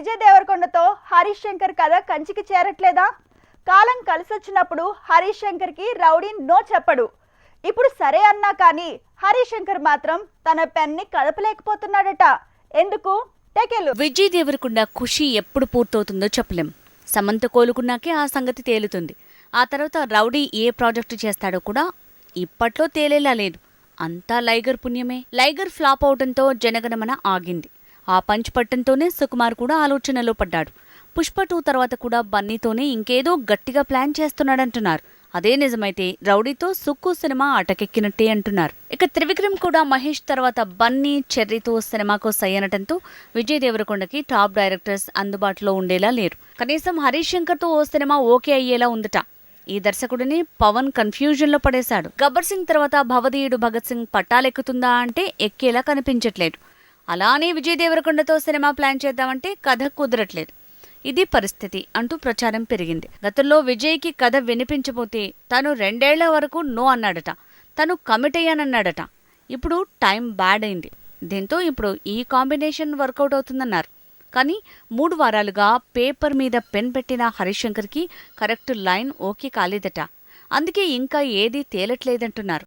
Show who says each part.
Speaker 1: విజయ్ దేవరకొండతో హరీష్ శంకర్ కథ కంచికి చేరట్లేదా? కాలం కలిసొచ్చినప్పుడు హరీష్ శంకర్కి రౌడీ నో చెప్పడు. ఇప్పుడు సరే అన్నా కానీ హరీష్ శంకర్ మాత్రం తన పెన్ని కదపలేకపోతున్నాడట. ఎందుకు? టెకెలు
Speaker 2: విజయ్ దేవరకొండ ఖుషి ఎప్పుడు పూర్తవుతుందో చెప్పలేం. సమంత కోలుకున్నాకే ఆ సంగతి తేలుతుంది. ఆ తర్వాత రౌడీ ఏ ప్రాజెక్టు చేస్తాడో కూడా ఇప్పట్లో తేలేలా లేదు. అంతా లైగర్ పుణ్యమే. లైగర్ ఫ్లాప్ అవడంతో జనగణమన ఆగింది. ఆ పంచ్ పట్టంతోనే సుకుమార్ కూడా ఆలోచనలో పడ్డాడు. పుష్ప టూ తర్వాత కూడా బన్నీతోనే ఇంకేదో గట్టిగా ప్లాన్ చేస్తున్నాడంటున్నారు. అదే నిజమైతే రౌడీతో సుక్కు సినిమా అటకెక్కినట్టే అంటున్నారు. ఇక త్రివిక్రమ్ కూడా మహేష్ తర్వాత బన్నీ చెర్రీతో సినిమాకు సై అనటంతో విజయ్ దేవరకొండకి టాప్ డైరెక్టర్స్ అందుబాటులో ఉండేలా లేరు. కనీసం హరీష్ శంకర్తో ఓ సినిమా ఓకే అయ్యేలా ఉందట. ఈ దర్శకుడిని పవన్ కన్ఫ్యూజన్లో పడేశాడు. గబ్బర్ సింగ్ తర్వాత భవదీయుడు భగత్ సింగ్ పట్టాలెక్కుతుందా అంటే ఎక్కేలా కనిపించట్లేదు. అలానే విజయ్ దేవరకొండతో సినిమా ప్లాన్ చేద్దామంటే కథ కుదరట్లేదు. ఇది పరిస్థితి అంటూ ప్రచారం పెరిగింది. గతంలో విజయ్కి కథ వినిపించబోతే తను రెండేళ్ళ వరకు నో అన్నాడట. తను కమిట్ అయ్యానన్నాడట. ఇప్పుడు టైం బ్యాడ్ అయింది. దీంతో ఇప్పుడు ఈ కాంబినేషన్ వర్కౌట్ అవుతుందన్నారు. కానీ మూడు వారాలుగా పేపర్ మీద పెన్ పెట్టిన హరిశంకర్కి కరెక్ట్ లైన్ ఓకే కాలేదట. అందుకే ఇంకా ఏదీ తేలట్లేదంటున్నారు.